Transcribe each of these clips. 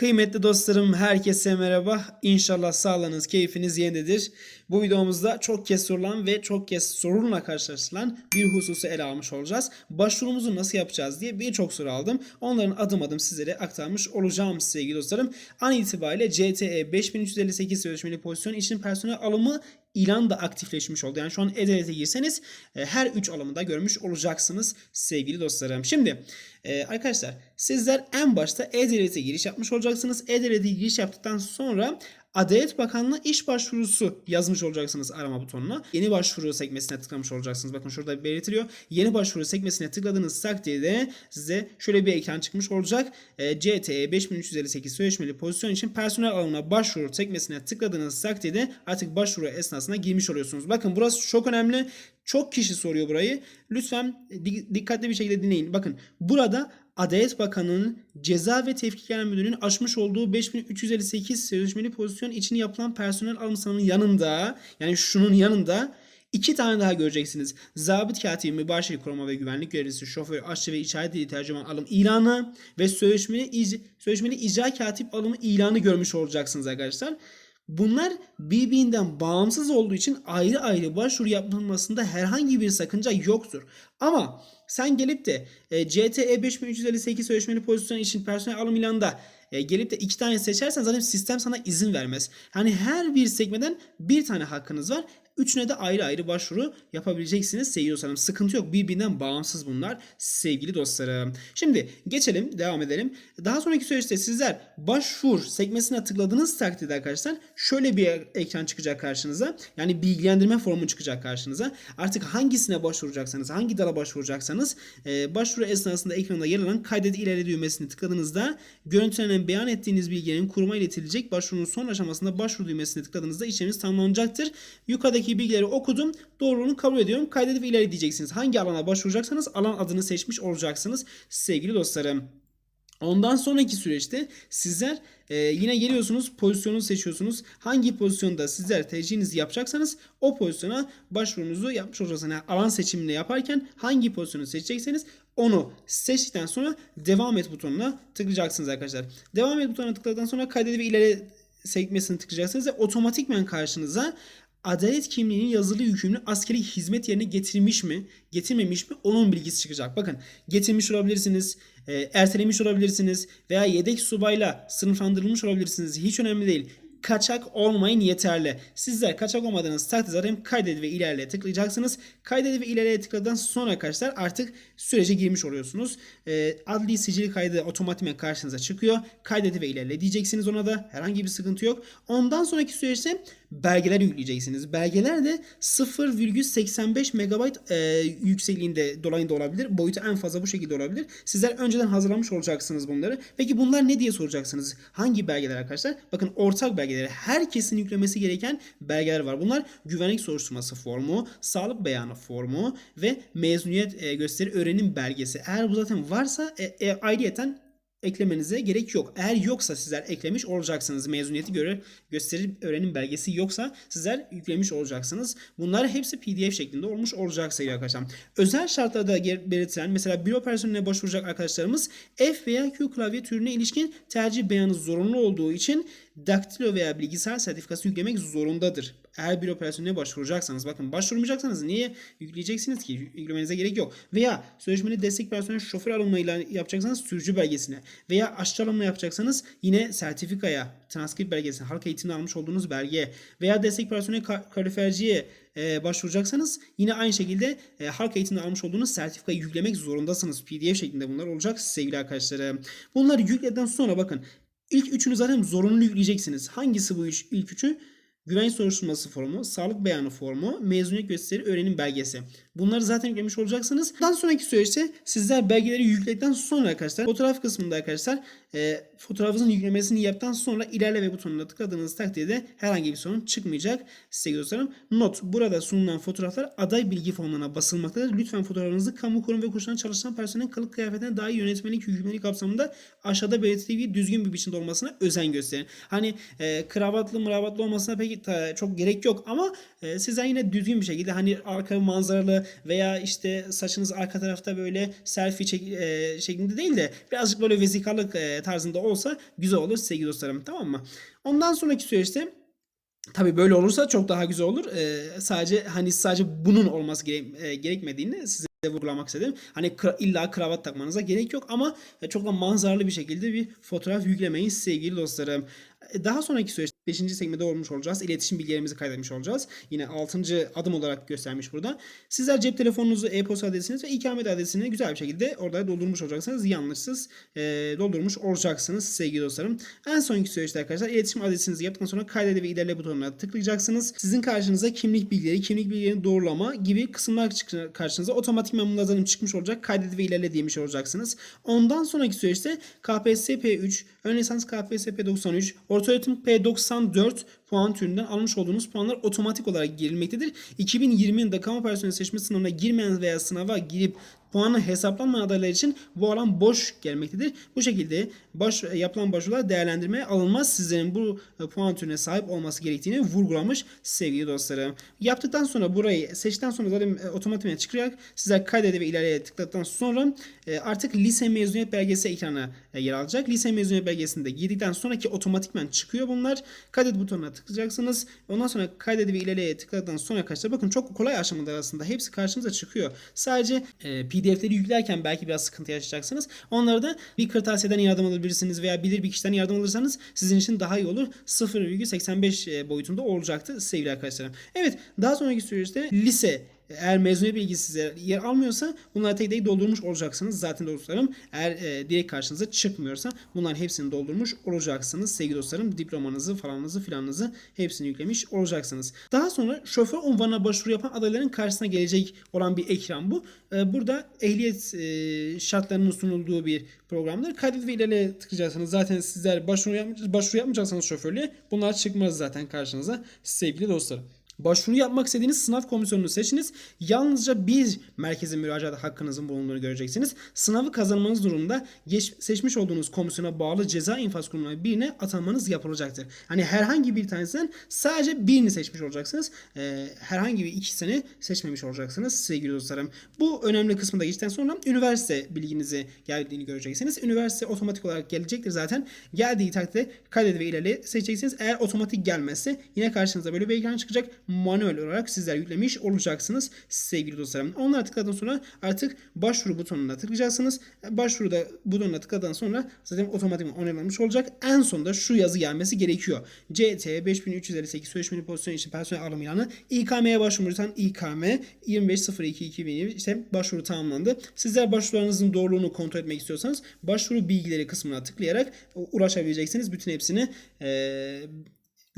Kıymetli dostlarım herkese merhaba. İnşallah sağlığınız, keyfiniz yerindedir. Bu videomuzda çok kez sorulan ve çok kez sorunla karşılaşılan bir hususu ele almış olacağız. Başvurumuzu nasıl yapacağız diye birçok soru aldım. Onların adım adım sizlere aktarmış olacağım sevgili dostlarım. An itibariyle CTE 5358 sözleşmeli pozisyon için personel alımı ilan da aktifleşmiş oldu. Yani şu an E-Devlet'e girseniz e, her 3 alımı da görmüş olacaksınız sevgili dostlarım. Şimdi e, arkadaşlar sizler en başta E-Devlet'e giriş yapmış olacaksınız. E-Devlet'e giriş yaptıktan sonra Adalet Bakanlığı iş başvurusu yazmış olacaksınız arama butonuna. Yeni başvuru sekmesine tıklamış olacaksınız. Bakın şurada belirtiliyor. Yeni başvuru sekmesine tıkladığınız takdirde size şöyle bir ekran çıkmış olacak. E, CTE 5358 sözleşmeli pozisyon için personel alımına başvuru sekmesine tıkladığınız takdirde artık başvuru esnasında girmiş oluyorsunuz. Bakın burası çok önemli. Çok kişi soruyor burayı. Lütfen di- dikkatli bir şekilde dinleyin. Bakın burada Adalet Bakanı'nın Ceza ve Tevkik Genel Müdürlüğü'nün açmış olduğu 5358 sözleşmeli pozisyon için yapılan personel alım sınavının yanında yani şunun yanında iki tane daha göreceksiniz. Zabıt katibi, mübaşir koruma ve güvenlik görevlisi, şoför, aşçı ve içeride dili tercüman alım ilanı ve sözleşmeli, ic- sözleşmeli icra katip alımı ilanı görmüş olacaksınız arkadaşlar. Bunlar birbirinden bağımsız olduğu için ayrı ayrı başvuru yapılmasında herhangi bir sakınca yoktur. Ama sen gelip de e, CTE 5358 sözleşmeli pozisyon için personel alım ilanında e, gelip de iki tane seçersen zaten sistem sana izin vermez. Hani her bir sekmeden bir tane hakkınız var. Üçüne de ayrı ayrı başvuru yapabileceksiniz sevgili dostlarım. Sıkıntı yok. Birbirinden bağımsız bunlar sevgili dostlarım. Şimdi geçelim devam edelim. Daha sonraki süreçte sizler başvur sekmesine tıkladığınız takdirde arkadaşlar şöyle bir ekran çıkacak karşınıza. Yani bilgilendirme formu çıkacak karşınıza. Artık hangisine başvuracaksanız, hangi dala başvuracaksanız e, başvuru esnasında ekranda yer alan kaydet ileri düğmesini tıkladığınızda görüntülenen beyan ettiğiniz bilgilerin kuruma iletilecek başvurunun son aşamasında başvuru düğmesini tıkladığınızda işleminiz tamamlanacaktır. Yukarıdaki bilgileri okudum. Doğruluğunu kabul ediyorum. Kaydedip ileri diyeceksiniz. Hangi alana başvuracaksanız alan adını seçmiş olacaksınız sevgili dostlarım. Ondan sonraki süreçte sizler e, yine geliyorsunuz pozisyonu seçiyorsunuz. Hangi pozisyonda sizler tercihinizi yapacaksanız o pozisyona başvurunuzu yapmış olacaksınız. Yani alan seçimini yaparken hangi pozisyonu seçecekseniz onu seçtikten sonra devam et butonuna tıklayacaksınız arkadaşlar. Devam et butonuna tıkladıktan sonra kaydedip ileri sekmesini tıklayacaksınız ve otomatikmen karşınıza adalet kimliğinin yazılı yükümlü askeri hizmet yerine getirmiş mi, getirmemiş mi onun bilgisi çıkacak. Bakın getirmiş olabilirsiniz, e, ertelemiş olabilirsiniz veya yedek subayla sınıflandırılmış olabilirsiniz. Hiç önemli değil. Kaçak olmayın yeterli. Sizler kaçak olmadığınız takdirde zaten kaydet ve ilerle tıklayacaksınız. Kaydet ve ilerleye tıkladıktan sonra arkadaşlar artık sürece girmiş oluyorsunuz. E, adli sicil kaydı otomatikman karşınıza çıkıyor. Kaydet ve ilerle diyeceksiniz ona da herhangi bir sıkıntı yok. Ondan sonraki süreçte belgeler yükleyeceksiniz. Belgeler de 0,85 MB e, yüksekliğinde dolayında olabilir. Boyutu en fazla bu şekilde olabilir. Sizler önceden hazırlamış olacaksınız bunları. Peki bunlar ne diye soracaksınız? Hangi belgeler arkadaşlar? Bakın ortak belgeleri. Herkesin yüklemesi gereken belgeler var. Bunlar güvenlik soruşturması formu, sağlık beyanı formu ve mezuniyet e, gösteri öğrenim belgesi. Eğer bu zaten varsa e, e, ayrıyeten eklemenize gerek yok. Eğer yoksa sizler eklemiş olacaksınız. Mezuniyeti göre gösterip öğrenim belgesi yoksa sizler yüklemiş olacaksınız. Bunlar hepsi PDF şeklinde olmuş olacak sevgili arkadaşlar. Özel şartlarda belirtilen mesela büro personeline başvuracak arkadaşlarımız F veya Q klavye türüne ilişkin tercih beyanı zorunlu olduğu için daktilo veya bilgisayar sertifikası yüklemek zorundadır. Eğer bir operasyona başvuracaksanız bakın başvurmayacaksanız niye yükleyeceksiniz ki? Yüklemenize gerek yok. Veya sözleşmeli destek personel şoför alımıyla yapacaksanız sürücü belgesine veya aşçı alımla yapacaksanız yine sertifikaya, transkript belgesine, halk eğitimini almış olduğunuz belgeye veya destek personel ka- kaliferciye e, başvuracaksanız yine aynı şekilde e, halk eğitiminde almış olduğunuz sertifikayı yüklemek zorundasınız. PDF şeklinde bunlar olacak sevgili arkadaşlarım. Bunları yükledikten sonra bakın ilk üçünü zaten zorunlu yükleyeceksiniz. Hangisi bu üç, ilk üçü? Güvenlik soruşturması formu, sağlık beyanı formu, mezuniyet gösteri, öğrenim belgesi. Bunları zaten yüklemiş olacaksınız. Daha sonraki süreçte sizler belgeleri yükledikten sonra arkadaşlar fotoğraf kısmında arkadaşlar e, fotoğrafınızın yüklemesini yaptıktan sonra ilerle ve butonuna tıkladığınız takdirde herhangi bir sorun çıkmayacak sevgili dostlarım. Not burada sunulan fotoğraflar aday bilgi formlarına basılmaktadır. Lütfen fotoğrafınızı kamu kurum ve kuruluşlarında çalışan personelin kılık kıyafetine dair yönetmelik hükümlülük kapsamında aşağıda belirtildiği düzgün bir biçimde olmasına özen gösterin. Hani e, kravatlı mıravatlı olmasına pek ta- çok gerek yok ama e, sizler yine düzgün bir şekilde hani arka manzaralı veya işte saçınız arka tarafta böyle selfie çek, e, şeklinde değil de birazcık böyle vesikalık e, e, tarzında olsa güzel olur sevgili dostlarım tamam mı? Ondan sonraki süreçte Tabii böyle olursa çok daha güzel olur. Ee, sadece hani sadece bunun olması gere- e, gerekmediğini size vurgulamak istedim. Hani kra- illa kravat takmanıza gerek yok ama çok da manzaralı bir şekilde bir fotoğraf yüklemeyin sevgili dostlarım. E, Daha sonraki süreç 5. sekmede olmuş olacağız. İletişim bilgilerimizi kaydetmiş olacağız. Yine 6. adım olarak göstermiş burada. Sizler cep telefonunuzu, e-posta adresiniz ve ikamet adresini güzel bir şekilde orada doldurmuş olacaksınız. Yanlışsız e, doldurmuş olacaksınız sevgili dostlarım. En sonki süreçte arkadaşlar iletişim adresinizi yaptıktan sonra kaydede ve ilerle butonuna tıklayacaksınız. Sizin karşınıza kimlik bilgileri, kimlik bilgilerini doğrulama gibi kısımlar karşınıza otomatikman bunlardan çıkmış olacak. Kaydede ve ilerle demiş olacaksınız. Ondan sonraki süreçte KPSS P3, ön lisans KPSS P93, ortaöğretim P94 puan türünden almış olduğunuz puanlar otomatik olarak girilmektedir. 2020 yılında kamu personeli seçme sınavına girmeyen veya sınava girip puanı hesaplanmayan adaylar için bu alan boş gelmektedir. Bu şekilde baş, yapılan başvurular değerlendirmeye alınmaz. Sizlerin bu e, puan türüne sahip olması gerektiğini vurgulamış sevgili dostlarım. Yaptıktan sonra burayı seçtikten sonra zaten e, otomatikman çıkarak sizler kaydede ve ilerleye tıkladıktan sonra e, artık lise mezuniyet belgesi ekrana yer alacak. Lise mezuniyet belgesini de girdikten sonraki otomatikman çıkıyor bunlar. Kaydet butonuna tıklayacaksınız. Ondan sonra kaydede ve ilerleye tıkladıktan sonra arkadaşlar bakın çok kolay aşamalar aslında. Hepsi karşınıza çıkıyor. Sadece e, PDF'leri yüklerken belki biraz sıkıntı yaşayacaksınız. Onları da bir kırtasiyeden yardım alabilirsiniz veya bilir bir kişiden yardım alırsanız sizin için daha iyi olur. 0,85 e, boyutunda olacaktı sevgili arkadaşlarım. Evet daha sonraki süreçte lise eğer mezuniyet bilgisi size yer almıyorsa bunları tek tek doldurmuş olacaksınız. Zaten dostlarım eğer e, direkt karşınıza çıkmıyorsa bunların hepsini doldurmuş olacaksınız. Sevgili dostlarım diplomanızı falanınızı filanınızı hepsini yüklemiş olacaksınız. Daha sonra şoför unvanına başvuru yapan adayların karşısına gelecek olan bir ekran bu. E, burada ehliyet e, şartlarının sunulduğu bir programdır. Kaydet ve ilerle tıklayacaksınız. Zaten sizler başvuru, yapmayacaksanız, başvuru yapmayacaksanız şoförlüğe bunlar çıkmaz zaten karşınıza sevgili dostlarım. Başvuru yapmak istediğiniz sınav komisyonunu seçiniz. Yalnızca bir merkeze müracaat hakkınızın bulunduğunu göreceksiniz. Sınavı kazanmanız durumunda geç, seçmiş olduğunuz komisyona bağlı ceza infaz kurumuna birine atanmanız yapılacaktır. Hani herhangi bir tanesinden sadece birini seçmiş olacaksınız. Ee, herhangi bir ikisini seçmemiş olacaksınız sevgili dostlarım. Bu önemli kısmı da geçtikten sonra üniversite bilginizi geldiğini göreceksiniz. Üniversite otomatik olarak gelecektir zaten. Geldiği takdirde kaydet ve ilerle seçeceksiniz. Eğer otomatik gelmezse yine karşınıza böyle bir ekran çıkacak manuel olarak sizler yüklemiş olacaksınız sevgili dostlarım. Onlara tıkladıktan sonra artık başvuru butonuna tıklayacaksınız. Başvuruda butonuna tıkladıktan sonra zaten otomatik onaylanmış olacak. En sonunda şu yazı gelmesi gerekiyor. CT 5358 sözleşmeli pozisyon için personel alım ilanı İKM'ye başvurursan İKM 25.02.2020 işte başvuru tamamlandı. Sizler başvurularınızın doğruluğunu kontrol etmek istiyorsanız başvuru bilgileri kısmına tıklayarak ulaşabileceksiniz. Bütün hepsini eee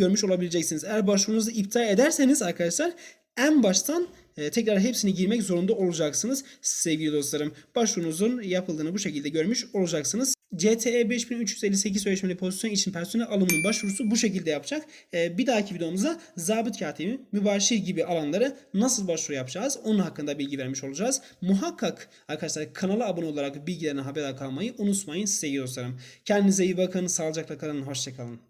görmüş olabileceksiniz. Eğer başvurunuzu iptal ederseniz arkadaşlar en baştan e, tekrar hepsini girmek zorunda olacaksınız sevgili dostlarım. Başvurunuzun yapıldığını bu şekilde görmüş olacaksınız. CTE 5358 sözleşmeli pozisyon için personel alımının başvurusu bu şekilde yapacak. E, bir dahaki videomuzda zabıt katibi, mübaşir gibi alanlara nasıl başvuru yapacağız onun hakkında bilgi vermiş olacağız. Muhakkak arkadaşlar kanala abone olarak bilgilerine haberdar kalmayı unutmayın sevgili dostlarım. Kendinize iyi bakın, sağlıcakla kalın, hoşçakalın.